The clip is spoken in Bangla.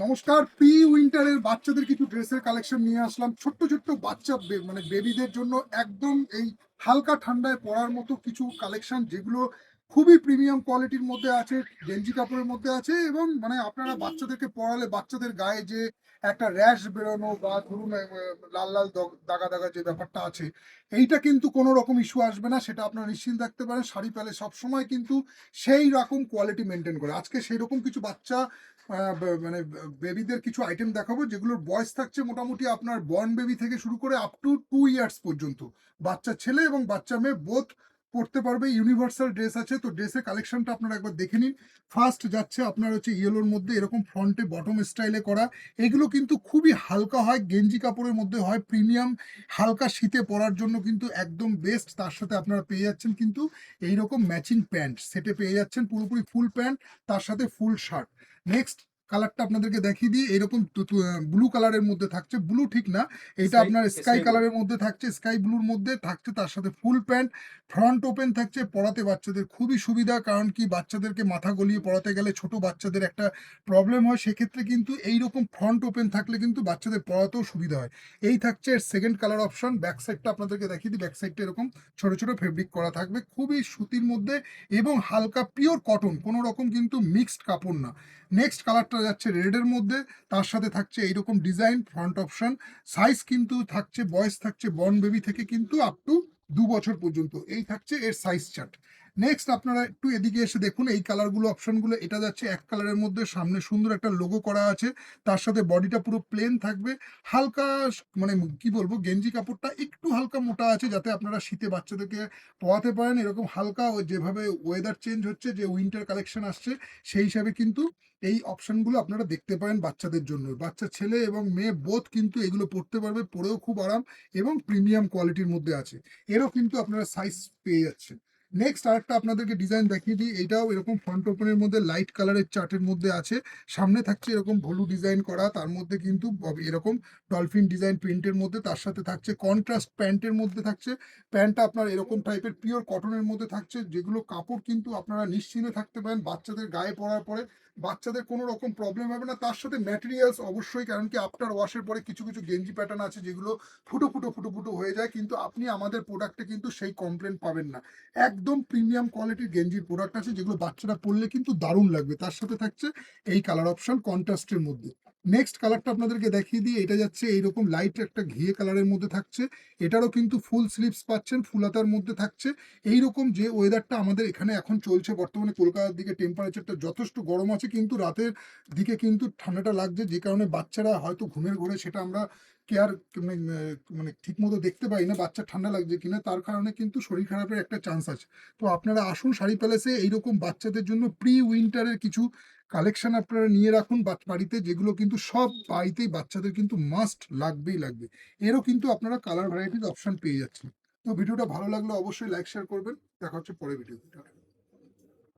নমস্কার প্রি উইন্টারের বাচ্চাদের কিছু ড্রেসের কালেকশন নিয়ে আসলাম। ছোট্ট ছোট্ট বাচ্চা মানে বেবিদের জন্য একদম এই হালকা ঠান্ডায় পড়ার মতো কিছু কালেকশন, যেগুলো খুবই প্রিমিয়াম কোয়ালিটির মধ্যে আছে, গেঞ্জি কাপড়ের মধ্যে আছে এবং মানে আপনারা বাচ্চাদেরকে পড়ালে বাচ্চাদের গায়ে যে একটা র্যাশ বেরোনো বা ধরুন লাল লাল দগ- দাগা যে ব্যাপারটা আছে, এইটা কিন্তু কোনো রকম ইস্যু আসবে না, সেটা আপনারা নিশ্চিন্ত থাকতে পারেন। শাড়ি পেলে সবসময় কিন্তু সেই রকম কোয়ালিটি মেনটেন করে। আজকে সেই রকম কিছু বাচ্চা মানে বেবিদের কিছু আইটেম দেখাবো, যেগুলোর বয়স থাকছে মোটামুটি আপনার বর্ন বেবি থেকে শুরু করে আপ টু টু ইয়ার্স পর্যন্ত। বাচ্চা ছেলে এবং বাচ্চা মেয়ে বোথ পড়তে পারবে ইউনিভার্সাল ড্রেস আছে, তো ড্রেসের কালেকশনটা আপনারা একবার দেখে নিন। ফার্স্ট যাচ্ছে আপনার হচ্ছে ইয়েলোর মধ্যে, এরকম ফ্রন্টে বটম স্টাইলে করা। এগুলো কিন্তু খুবই হালকা হয়, গেঞ্জি কাপড়ের মধ্যে হয় প্রিমিয়াম হালকা শীতে পরার জন্য কিন্তু একদম বেস্ট তার সাথে আপনারা পেয়ে যাচ্ছেন কিন্তু এইরকম ম্যাচিং প্যান্ট সেটে পেয়ে যাচ্ছেন পুরোপুরি ফুল প্যান্ট তার সাথে ফুল শার্ট নেক্সট কালারটা আপনাদেরকে দেখিয়ে দিই। এরকম ব্লু কালারের মধ্যে থাকছে। ব্লু ঠিক না। এটা আপনার স্কাই কালারের মধ্যে থাকছে। স্কাই ব্লুর মধ্যে থাকছে। তার সাথে ফুল প্যান্ট ফ্রন্ট ওপেন থাকছে। পড়াতে বাচ্চাদের খুবই সুবিধা। কারণ কি? বাচ্চাদেরকে মাথা গলিয়ে পড়াতে গেলে ছোট বাচ্চাদের একটা প্রবলেম হয়। সেক্ষেত্রে কিন্তু এই রকম ফ্রন্ট ওপেন থাকলে কিন্তু বাচ্চাদের পড়াতেও সুবিধা হয়। এই থাকছে সেকেন্ড কালার অপশন ব্যাক সাইডটা আপনাদেরকে দেখিয়ে দিই। ব্যাক সাইডটা এরকম ছোট ছোট ফেব্রিক করা থাকবে। খুবই সুতির মধ্যে এবং হালকা পিওর কটন কোনো রকম কিন্তু মিক্সড কাপড় না। নেক্সট কালারটা যাচ্ছে রেডের মধ্যে, তার সাথে থাকছে এইরকম ডিজাইন ফ্রন্ট অপশন সাইজ কিন্তু থাকছে, বয়স থাকছে বন বেবি থেকে কিন্তু আপ টু দু বছর পর্যন্ত। এই থাকছে এর সাইজ চার্ট নেক্সট আপনারা একটু এদিকে এসে দেখুন, এই কালারগুলো অপশনগুলো এটা যাচ্ছে এক কালারের মধ্যে, সামনে সুন্দর একটা লোগো করা আছে। তার সাথে বডিটা পুরো প্লেন থাকবে। হালকা মানে কি বলব, গেঞ্জি কাপড়টা একটু হালকা মোটা আছে, যাতে আপনারা শীতে বাচ্চাদেরকে পওয়াতে পারেন। এরকম হালকা যেভাবে ওয়েদার চেঞ্জ হচ্ছে, যে উইন্টার কালেকশন আসছে, সেই হিসাবে কিন্তু এই অপশনগুলো আপনারা দেখতে পারেন বাচ্চাদের জন্য। বাচ্চা ছেলে এবং মেয়ে বোধ কিন্তু এগুলো পড়তে পারবে, পরেও খুব আরাম এবং প্রিমিয়াম কোয়ালিটির মধ্যে আছে। এরও কিন্তু আপনারা সাইজ পেয়ে যাচ্ছেন। নেক্সট আরেকটা আপনাদেরকে ডিজাইন দেখিয়ে দিই, এটাও এরকম ফ্রন্ট ওপেনের মধ্যে লাইট কালারের চার্টের মধ্যে আছে। সামনে থাকছে এরকম ভলু ডিজাইন করা, তার মধ্যে কিন্তু এরকম ডলফিন ডিজাইন প্রিন্টের মধ্যে, তার সাথে থাকছে কন্ট্রাস্ট প্যান্টের মধ্যে থাকছে। প্যান্টটা আপনার এরকম টাইপের পিওর কটনের মধ্যে থাকছে, যেগুলো কাপড় কিন্তু আপনারা নিশ্চিন্তে থাকতে পারেন বাচ্চাদের গায়ে পরার পরে। বাচ্চাদের কোনো রকম প্রবলেম হবে না। তার সাথে ম্যাটেরিয়ালস অবশ্যই, কারণ কি আফটার ওয়াশের পরে কিছু কিছু গেঞ্জি প্যাটার্ন আছে যেগুলো ফুটো ফুটো ফুটো ফুটো হয়ে যায়। কিন্তু আপনি আমাদের প্রোডাক্টে কিন্তু সেই কমপ্লেন পাবেন না। একদম প্রিমিয়াম কোয়ালিটির গেঞ্জির প্রোডাক্ট আছে যেগুলো বাচ্চারা পরলে কিন্তু দারুণ লাগবে। তার সাথে থাকছে এই কালার অপশন কন্ট্রাস্টের মধ্যে। নেক্সট কালারটা আপনাদেরকে দেখিয়ে দিই, এটা যাচ্ছে এইরকম লাইট একটা ঘিয়ে কালারের মধ্যে থাকছে। এটারও কিন্তু ফুল স্লিপস পাচ্ছেন ফুলাতার মধ্যে থাকছে। এইরকম যে ওয়েদারটা আমাদের এখানে এখন চলছে, বর্তমানে কলকাতার দিকে টেম্পারেচারটা যথেষ্ট গরম আছে, কিন্তু রাতের দিকে কিন্তু ঠান্ডাটা লাগছে, যে কারণে বাচ্চারা হয়তো ঘুমের ঘরে, সেটা আমরা কেয়ার মানে মানে ঠিক মতো দেখতে পাই না, বাচ্চা ঠান্ডা লাগছে কিনা, তার কারণে কিন্তু শরীর খারাপের একটা চান্স আছে। তো আপনারা আসুন শাড়ি প্যালেসে এইরকম বাচ্চাদের জন্য প্রি উইন্টারের কিছু কালেকশন আপনারা নিয়ে রাখুন বাড়িতে, যেগুলো কিন্তু সব বাড়িতেই বাচ্চাদের কিন্তু মাস্ট লাগবেই লাগবে। এরও কিন্তু আপনারা কালার ভ্যারাইটিস অপশন পেয়ে যাচ্ছেন। তো ভিডিওটা ভালো লাগলে অবশ্যই লাইক শেয়ার করবেন। দেখা হচ্ছে পরে ভিডিও